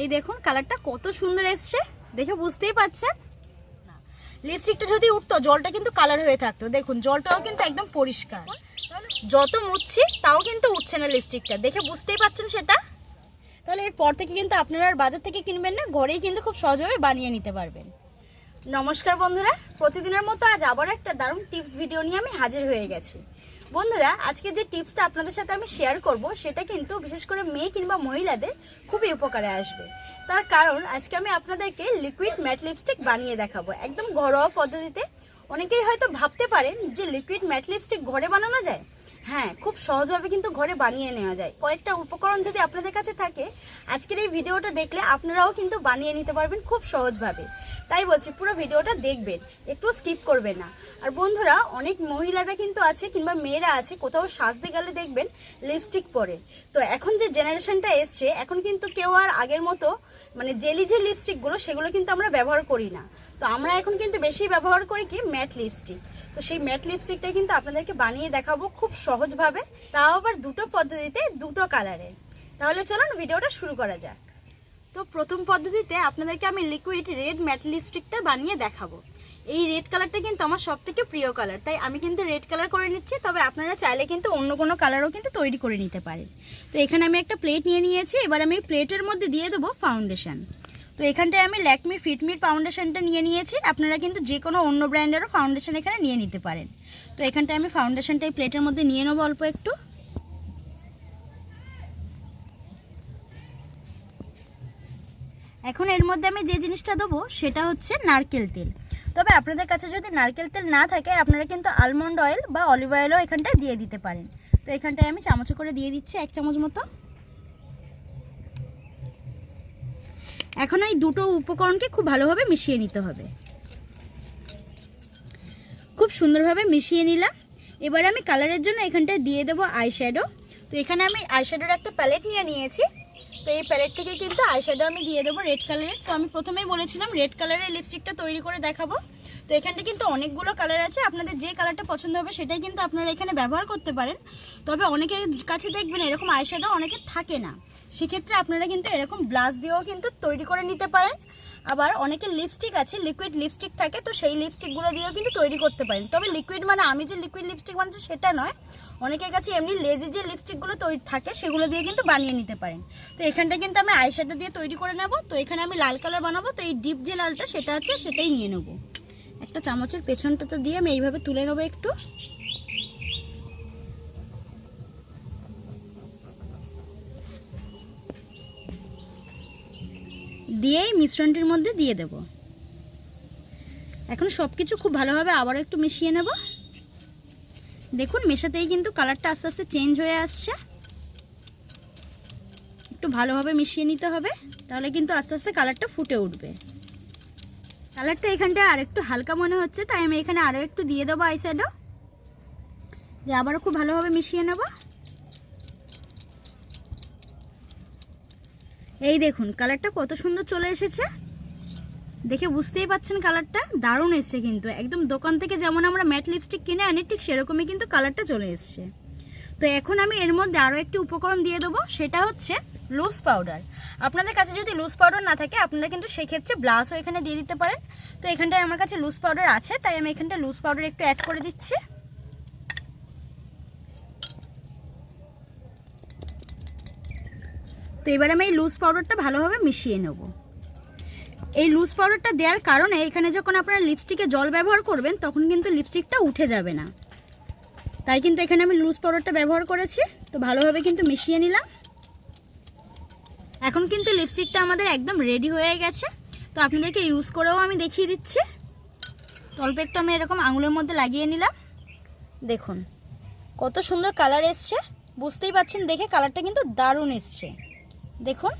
এই দেখুন কালারটা কত সুন্দর এসছে। দেখে বুঝতেই পাচ্ছেন? লিপস্টিকটা যদি উঠতো, জলটা কিন্তু কালার হয়ে থাকতো। দেখুন, জলটাও কিন্তু একদম পরিষ্কার। যত মুছছি তাও কিন্তু উঠছে না লিপস্টিকটা দেখে বুঝতেই পাচ্ছেন সেটা? তাহলে এরপর থেকে কিন্তু আপনারা আর বাজার থেকে কিনবেন না, ঘরেই কিন্তু খুব সহজভাবে বানিয়ে নিতে পারবেন। নমস্কার বন্ধুরা, প্রতিদিনের মতো আজ আবার একটা দারুণ টিপস ভিডিও নিয়ে আমি হাজির হয়ে গেছি। বন্ধুরা, আজকে যে টিপসটা আপনাদের সাথে আমি শেয়ার করব, সেটা কিন্তু বিশেষ করে মেয়ে কিংবা মহিলাদের খুবই উপকারে আসবে। তার কারণ, আজকে আমি আপনাদেরকে লিকুইড ম্যাট লিপস্টিক বানিয়ে দেখাবো। একদম ঘরোয়া পদ্ধতিতে। অনেকেই হয়তো ভাবতে পারেন যে লিকুইড ম্যাট লিপস্টিক ঘরে বানানো যায়? হ্যাঁ খুব সহজভাবে কিন্তু ঘরে বানিয়ে নেওয়া যায়। কয়েকটা উপকরণ যদি আপনাদের কাছে থাকে, আজকের এই ভিডিওটা দেখলে আপনারাও কিন্তু বানিয়ে নিতে পারবেন খুব সহজভাবে। তাই বলছি, পুরো ভিডিওটা দেখবেন, একটু স্কিপ করবেন না। আর বন্ধুরা, অনেক মহিলারা কিন্তু আছে কিংবা মেয়েরা আছে, কোথাও সাজতে গেলে দেখবেন লিপস্টিক পরে। তো এখন যে জেনারেশনটা এসছে, এখন কিন্তু কেউ আর আগের মতো মানে জেলি যে লিপস্টিকগুলো সেগুলো কিন্তু আমরা ব্যবহার করি না। তো আমরা এখন কিন্তু বেশি ব্যবহার করি কি ম্যাট লিপস্টিক তো সেই ম্যাট লিপস্টিকটাই কিন্তু আপনাদেরকে বানিয়ে দেখাবো খুব সহজভাবে, তাও আবার দুটো পদ্ধতিতে, দুটো কালারে তাহলে চলুন ভিডিওটা শুরু করা যাক। তো প্রথম পদ্ধতিতে আপনাদেরকে আমি লিকুইড রেড ম্যাট লিপস্টিকটা বানিয়ে দেখাবো। এই রেড কালারটা কিন্তু আমার সব থেকে প্রিয় কালার তাই আমি কিন্তু রেড কালার করে নিচ্ছি, তবে আপনারা চাইলে কিন্তু অন্য কোনো কালারও কিন্তু তৈরি করে নিতে পারেন। তো এখানে আমি একটা প্লেট নিয়ে নিয়েছি, এবার আমি প্লেটের মধ্যে দিয়ে দেবো ফাউন্ডেশন তো এখানটায় আমি ল্যাকমি ফিটমির ফাউন্ডেশনটা নিয়ে নিয়েছি। আপনারা কিন্তু যে কোনো অন্য ব্র্যান্ডেরও ফাউন্ডেশন এখানে নিয়ে নিতে পারেন। তো এখানটায় আমি ফাউন্ডেশনটা এই প্লেটের মধ্যে নিয়ে নেব অল্প একটু। এখন এর মধ্যে আমি যে জিনিসটা দেবো সেটা হচ্ছে নারকেল তেল। তবে আপনাদের কাছে যদি নারকেল তেল না থাকে, আপনারা কিন্তু আলমন্ড অয়েল বা অলিভ অয়েলও এখানটায় দিয়ে দিতে পারেন। তো এখানটায় আমি চামচে করে দিয়ে দিচ্ছি এক চামচ মতো। এখন এই দুটো উপকরণকে খুব ভালোভাবে মিশিয়ে নিতে হবে। খুব সুন্দরভাবে মিশিয়ে নিলাম। এবার আমি কালারের জন্য এখানটায় দিয়ে দেবো আইশ্যাডো। তো এখানে আমি আইশ্যাডোর একটা প্যালেট নিয়ে নিয়েছি। তো এই প্যালেট থেকে কিন্তু আইশ্যাডো আমি দিয়ে দেবো রেড কালারের। তো আমি প্রথমেই বলেছিলাম রেড কালারের লিপস্টিকটা তৈরি করে দেখাবো। তো এখানটা কিন্তু অনেকগুলো কালার আছে। আপনাদের যে কালারটা পছন্দ হবে সেটাই কিন্তু আপনারা এখানে ব্যবহার করতে পারেন। তবে অনেকের কাছে দেখবেন এরকম আইশ্যাডো অনেকের থাকে না। সেক্ষেত্রে আপনারা কিন্তু এরকম ব্লাশ দিয়েও কিন্তু তৈরি করে নিতে পারেন। আবার অনেকের লিপস্টিক আছে লিকুইড লিপস্টিক থাকে, তো সেই লিপস্টিকগুলো দিয়েও কিন্তু তৈরি করতে পারেন। তবে লিকুইড মানে আমি যে লিকুইড লিপস্টিক বানাচ্ছি সেটা নয়, অনেকের কাছে এমনি লেজি যে লিপস্টিকগুলো তৈরি থাকে সেগুলো দিয়ে কিন্তু বানিয়ে নিতে পারেন। তো এখানটা কিন্তু আমি আইশ্যাডো দিয়ে তৈরি করে নেব। তো এখানে আমি লাল কালার বানাবো, তো এই ডিপ যে লালটা সেটা আছে সেটাই নিয়ে নেব। একটা চামচের পেছনটা তো দিয়ে আমি এইভাবে তুলে নেব একটু। দিয়ে এই মিশ্রণটির মধ্যে দিয়ে দেব। এখন সব কিছু খুব ভালোভাবে আবারও একটু মিশিয়ে নেব। দেখুন, মেশাতেই কিন্তু কালারটা আস্তে আস্তে চেঞ্জ হয়ে আসছে। একটু ভালোভাবে মিশিয়ে নিতে হবে, তাহলে কিন্তু আস্তে আস্তে কালারটা ফুটে উঠবে। কালারটা এখানটায় আর একটু হালকা মনে হচ্ছে, তাই আমি এখানে আরও একটু দিয়ে দেবো আইস্যাডো দিয়ে আবারও খুব ভালোভাবে মিশিয়ে নেব। এই দেখুন কালারটা কত সুন্দর চলে এসেছে। দেখে বুঝতেই পাচ্ছেন কালারটা দারুণ এসছে কিন্তু। একদম দোকান থেকে যেমন আমরা ম্যাট লিপস্টিক কিনে আনি, ঠিক সেরকমই কিন্তু কালারটা চলে এসছে। তো এখন আমি এর মধ্যে আরও একটি উপকরণ দিয়ে দেবো, সেটা হচ্ছে লুজ পাউডার আপনাদের কাছে যদি লুজ পাউডার না থাকে, আপনারা কিন্তু সেক্ষেত্রে ব্লাশও এখানে দিয়ে দিতে পারেন। তো এখানটায় আমার কাছে লুজ পাউডার আছে, তাই আমি এখানটা লুজ পাউডার একটু অ্যাড করে দিচ্ছি। তো এবার আমি এই লুজ পাউডারটা ভালোভাবে মিশিয়ে নেব। এই লুজ পাউডারটা দেওয়ার কারণে এখানে যখন আপনারা লিপস্টিকে জল ব্যবহার করবেন, তখন কিন্তু লিপস্টিকটা উঠে যাবে না। তাই কিন্তু এখানে আমি লুজ পাউডারটা ব্যবহার করেছি, তো ভালোভাবে কিন্তু মিশিয়ে নিলাম। এখন কিন্তু লিপস্টিকটা আমাদের একদম রেডি হয়ে গেছে। তো আপনাদেরকে ইউজ করেও আমি দেখিয়ে দিচ্ছি। অল্প একটু আমি এরকম আঙুলের মধ্যে লাগিয়ে নিলাম। দেখুন, কত সুন্দর কালার এসছে। বুঝতেই পাচ্ছেন, দেখে কালারটা কিন্তু দারুণ এসছে। দেখুন।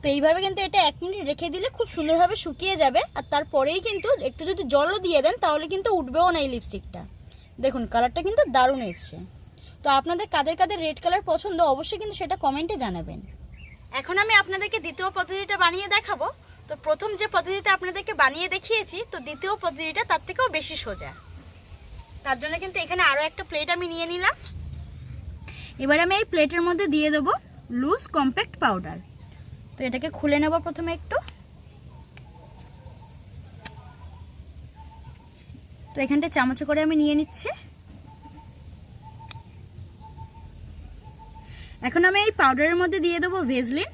তো এইভাবে কিন্তু এটা এক মিনিট রেখে দিলে খুব সুন্দরভাবে শুকিয়ে যাবে। আর তারপরেই কিন্তু একটু যদি জলও দিয়ে দেন, তাহলে কিন্তু উঠবেও না এই লিপস্টিকটা দেখুন কালারটা কিন্তু দারুণ এসছে। তো আপনাদের কাদের কাদের রেড কালার পছন্দ, অবশ্যই কিন্তু সেটা কমেন্টে জানাবেন। এখন আমি আপনাদেরকে দ্বিতীয় পদ্ধতিটা বানিয়ে দেখাবো। তো প্রথম যে পদ্ধতিতে আপনাদেরকে বানিয়ে দেখিয়েছি, তো দ্বিতীয় পদ্ধতিটা তার থেকেও বেশি সোজা। তার জন্য কিন্তু এখানে আরও একটা প্লেট আমি নিয়ে নিলাম। এবার আমি এই প্লেটের মধ্যে দিয়ে দেবো লুজ কম্প্যাক্ট পাউডার তো এটাকে খুলে নেব প্রথমে একটু। তো এখানটা চামচে করে আমি নিয়ে নিচ্ছি। এখন আমি এই পাউডারের মধ্যে দিয়ে দেবো ভেজলিন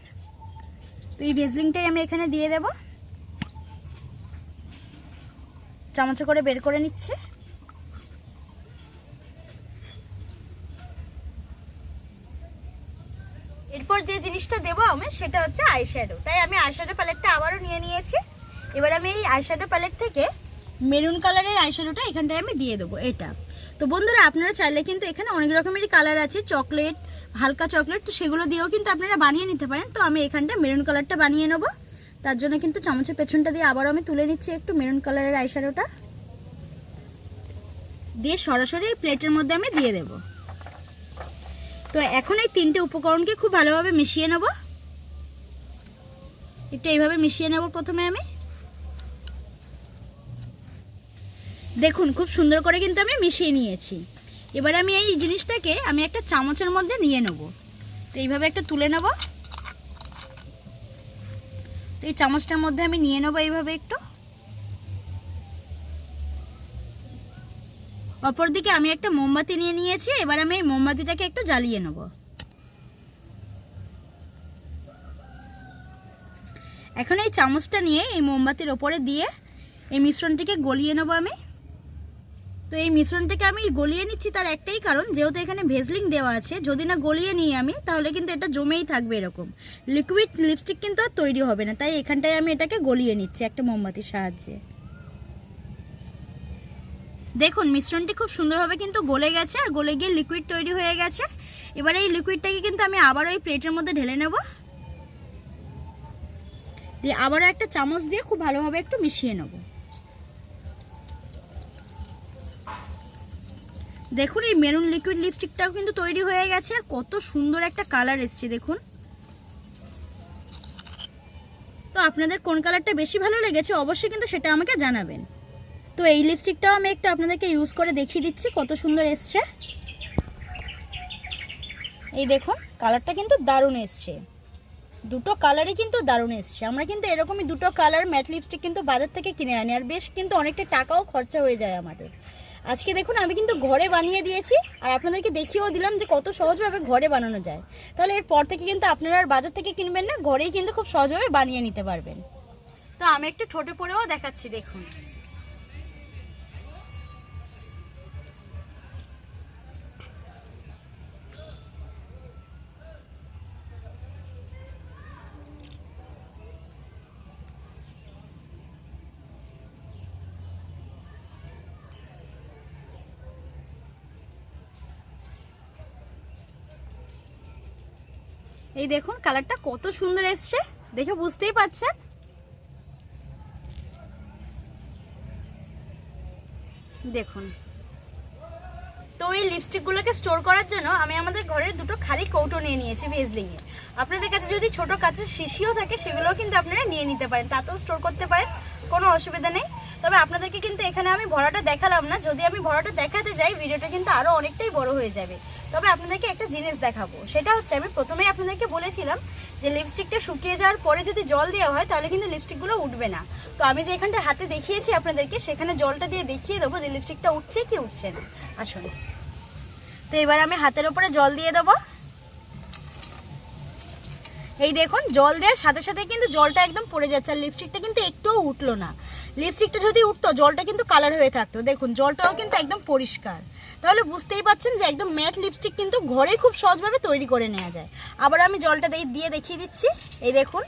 তো এই ভেজলিনটাই আমি এখানে দিয়ে দেব। চামচে করে বের করে নিচ্ছে। এরপর যে জিনিসটা দেবো আমি, সেটা হচ্ছে আইশ্যাডো তাই আমি আইশ্যাডো প্যালেটটা আবারও নিয়ে নিয়েছি। এবার আমি এই আইশ্যাডো প্যালেট থেকে মেরুন কালারের আইশ্যাডোটা এখানটায় আমি দিয়ে দেবো, এটা। তো বন্ধুরা, আপনারা চাইলে কিন্তু এখানে অনেক রকমেরই কালার আছে চকলেট হালকা চকলেট তো সেগুলো দিয়েও কিন্তু আপনারা বানিয়ে নিতে পারেন। তো আমি এখানটা মেরুন কালারটা বানিয়ে নেব। তার জন্য কিন্তু চামচের পেছনটা দিয়ে আবারও আমি তুলে নিচ্ছি একটু মেরুন কালারের আইশ্যাডোটা দিয়ে সরাসরি এই প্লেটের মধ্যে আমি দিয়ে দেব। তো এখন এই তিনটে উপকরণকে খুব ভালোভাবে মিশিয়ে নেব। একটু এইভাবে মিশিয়ে নেব প্রথমে আমি। দেখুন, খুব সুন্দর করে কিন্তু আমি মিশিয়ে নিয়েছি। এবার আমি এই জিনিসটাকে আমি একটা চামচের মধ্যে নিয়ে নেব। তো এইভাবে একটা তুলে নেব। তো এই চামচটার মধ্যে আমি নিয়ে নেব এইভাবে একটু। অপরদিকে আমি একটা মোমবাতি নিয়ে নিয়েছি, এবার আমি এই মোমবাতিটাকে একটু জ্বালিয়ে নেব। এখন এই চামচটা নিয়ে এই মোমবাতির ওপরে দিয়ে এই মিশ্রণটিকে গলিয়ে নেব আমি। তো এই মিশ্রণটাকে আমি গলিয়ে নিচ্ছি তার একটাই কারণ, যেহেতু এখানে ভেজলিং দেওয়া আছে, যদি না গলিয়ে নিই আমি, তাহলে কিন্তু এটা জমেই থাকবে এরকম। লিকুইড লিপস্টিক কিন্তু আর তৈরি হবে না, তাই এখানটায় আমি এটাকে গলিয়ে নিচ্ছি একটা মোমবাতির সাহায্যে। দেখুন, মিশ্রণটি খুব সুন্দরভাবে কিন্তু গলে গেছে আর গলে গিয়ে লিকুইড তৈরি হয়ে গেছে। এবার এই লিকুইডটাকে কিন্তু আমি আবারও এই প্লেটের মধ্যে ঢেলে নেব। দিয়ে আবারও একটা চামচ দিয়ে খুব ভালোভাবে একটু মিশিয়ে নেব। দেখুন, এই মেরুন লিকুইড লিপস্টিকটাও কিন্তু তৈরি হয়ে গেছে আর কত সুন্দর একটা কালার এসছে, দেখুন। তো আপনাদের কোন কালারটা বেশি ভালো লেগেছে অবশ্যই কিন্তু সেটা আমাকে জানাবেন। তো এই লিপস্টিকটাও আমি একটু আপনাদেরকে ইউজ করে দেখিয়ে দিচ্ছি, কত সুন্দর এসছে। এই দেখুন কালারটা কিন্তু দারুণ এসছে। দুটো কালারই কিন্তু দারুণ এসছে। আমরা কিন্তু এরকমই দুটো কালার ম্যাট লিপস্টিক কিন্তু বাজার থেকে কিনে আনি, আর বেশ কিন্তু অনেকটা টাকাও খরচা হয়ে যায় আমাদের। আজকে দেখুন, আমি কিন্তু ঘরে বানিয়ে দিয়েছি, আর আপনাদেরকে দেখিয়েও দিলাম যে কত সহজভাবে ঘরে বানানো যায়। তাহলে এরপর থেকে কিন্তু আপনারা আর বাজার থেকে কিনবেন না, ঘরেই কিন্তু খুব সহজভাবে বানিয়ে নিতে পারবেন। তো আমি একটু ঠোঁটে পরেও দেখাচ্ছি, দেখুন। এই দেখুন, কালারটা কত সুন্দর এসছে। দেখে বুঝতেই পাচ্ছেন দেখুন। তো এই লিপস্টিকগুলোকে স্টোর করার জন্য আমি আমাদের ঘরের দুটো খালি কৌটো নিয়ে নিয়েছি ভেজলিংয়ে। আপনাদের কাছে যদি ছোট কাচের শিশিও থাকে, সেগুলোও কিন্তু আপনারা নিয়ে নিতে পারেন। তাতেও স্টোর করতে পারেন, কোনো অসুবিধা নেই। তবে আপনাদেরকে কিন্তু এখানে আমি ভরাটা দেখালাম না। যদি আমি ভরাটা দেখাতে যাই, ভিডিওটা কিন্তু আরও অনেকটাই বড় হয়ে যাবে। তবে আপনাদেরকে একটা জিনিস দেখাবো। সেটা হচ্ছে, আমি প্রথমেই আপনাদেরকে বলেছিলাম যে লিপস্টিকটা শুকিয়ে যাওয়ার পরে যদি জল দেওয়া হয়, তাহলে কিন্তু লিপস্টিকগুলো উঠবে না। তো আমি যে এখানটা হাতে দেখিয়েছি আপনাদেরকে, সেখানে জলটা দিয়ে দেখিয়ে দেবো যে লিপস্টিকটা উঠছে কি উঠছে না। আসুন। তো এবার আমি হাতের উপরে জল দিয়ে দেবো। এই দেখুন, জল দেওয়ার সাথে সাথে কিন্তু জলটা একদম পড়ে যাচ্ছে, আর লিপস্টিকটা কিন্তু একটুও উঠল না। লিপস্টিকটা যদি উঠতো, জলটা কিন্তু কালার হয়ে থাকতো। দেখুন, জলটাও কিন্তু একদম পরিষ্কার। তাহলে বুঝতেই পাচ্ছেন যে একদম ম্যাট লিপস্টিক কিন্তু ঘরেই খুব সহজভাবে তৈরি করে নেওয়া যায়। আবার আমি জলটা দিয়ে দেখিয়ে দিচ্ছি। এই দেখুন।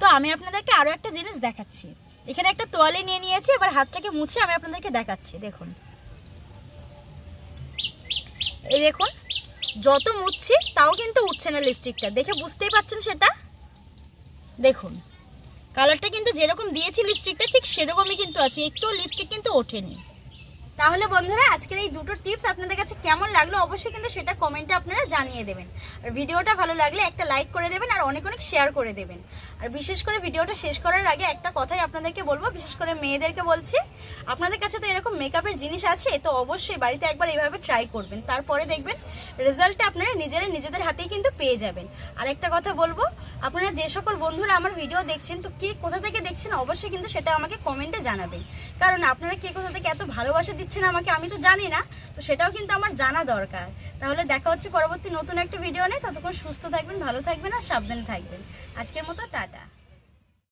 তো আমি আপনাদেরকে আরও একটা জিনিস দেখাচ্ছি। এখানে একটা তোয়ালে নিয়ে নিয়েছি, এবার হাতটাকে মুছে আমি আপনাদেরকে দেখাচ্ছি। দেখুন। এই দেখুন। যত মুছছি তাও কিন্তু উঠছে না লিপস্টিকটা দেখে বুঝতেই পারছেন সেটা? দেখুন কালারটা কিন্তু যেরকম দিয়েছি লিপস্টিকটা ঠিক সেরকমই কিন্তু আছে। একটু লিপস্টিক কিন্তু ওঠেনি। তাহলে বন্ধুরা, আজকের এই দুটো টিপস আপনাদের কাছে কেমন লাগল অবশ্যই কিন্তু সেটা কমেন্টে আপনারা জানিয়ে দেবেন। আর ভিডিওটা ভালো লাগলে একটা লাইক করে দেবেন আর অনেক অনেক শেয়ার করে দেবেন। আর বিশেষ করে ভিডিওটা শেষ করার আগে একটা কথাই আপনাদেরকে বলব, বিশেষ করে মেয়েদেরকে বলছি। আপনাদের কাছে তো এরকম মেকআপের জিনিস আছে তো অবশ্যই বাড়িতে একবার এইভাবে ট্রাই করবেন। তারপরে দেখবেন রেজাল্টটা আপনারা নিজেরা নিজেদের হাতেই কিন্তু পেয়ে যাবেন। আর একটা কথা বলব, আপনারা যে সকল বন্ধুরা আমার ভিডিও দেখছেন, তো কে কোথা থেকে দেখছেন অবশ্যই কিন্তু সেটা আমাকে কমেন্টে জানাবেন। কারণ আপনারা কে কোথা থেকে এত ভালোবাসা দিচ্ছেন আমাকে, আমি তো জানি না, তো সেটাও কিন্তু আমার জানা দরকার। তাহলে দেখা হচ্ছে পরবর্তী নতুন একটা ভিডিও নেই ততক্ষণ সুস্থ থাকবেন, ভালো থাকবেন আর সাবধানে থাকবেন। আজকের মতো টাটা।